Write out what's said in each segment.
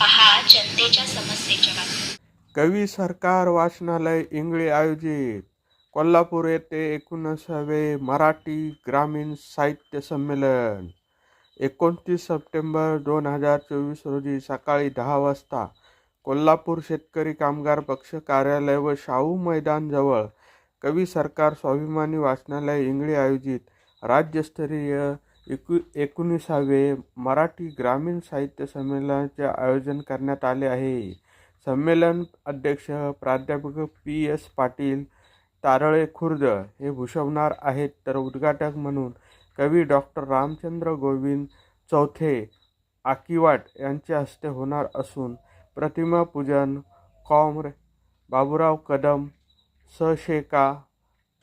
पहा जनतेच्या समस्येच्या बातम्या. कवी सरकार वाचनालय इंगळे आयोजित. कोल्हापूर येथे एकोणीसावे मराठी ग्रामीण साहित्य संमेलन. एकोणतीस सप्टेंबर दोन हजार चोवीस रोजी सकाळी दहा वाजता कोल्हापूर शेतकरी कामगार पक्ष कार्यालय व शाहू मैदानजवळ कवी सरकार स्वाभिमानी वाचनालय इंगळे आयोजित राज्यस्तरीय एकू एकोणीसावे मराठी ग्रामीण साहित्य संमेलनाचे आयोजन करण्यात आले आहे. संमेलन अध्यक्ष प्राध्यापक पी. एस. पाटील तारळे खुर्द हे भूषवणार आहेत. तर उद्घाटक म्हणून कवी डॉक्टर रामचंद्र गोविंद चौथे आकिवाट यांच्या हस्ते होणार असून प्रतिमा पूजन कॉम्र बाबुराव कदम सशेका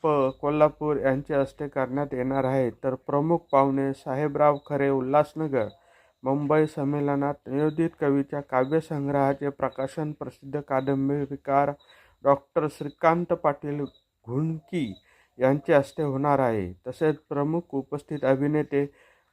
प कोल्हापूर यांच्या हस्ते करण्यात येणार आहे. तर प्रमुख पाहुणे साहेबराव खरे उल्हासनगर मुंबई संमेलनात नियोजित कवीच्या काव्यसंग्रहाचे प्रकाशन प्रसिद्ध कादंबरीकार डॉक्टर श्रीकांत पाटील घुणकी यांच्या हस्ते होणार आहे. तसेच प्रमुख उपस्थित अभिनेते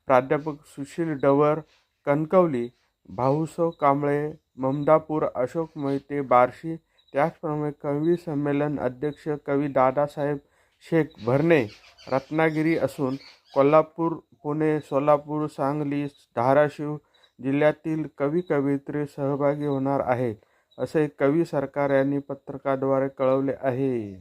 प्राध्यापक सुशील डवर कणकवली भाऊसो कांबळे ममदापूर अशोक मोहिते बार्शी त्याचप्रमाणे कवी संमेलन अध्यक्ष कवी दादासाहेब शेख भरणे रत्नागिरी असून कोल्हापूर पुणे सोलापूर सांगली धाराशिव जिल्ह्यातील कवी कवयित्री सहभागी होणार आहेत असे कवी सरकार यांनी पत्रकाद्वारे कळवले आहे.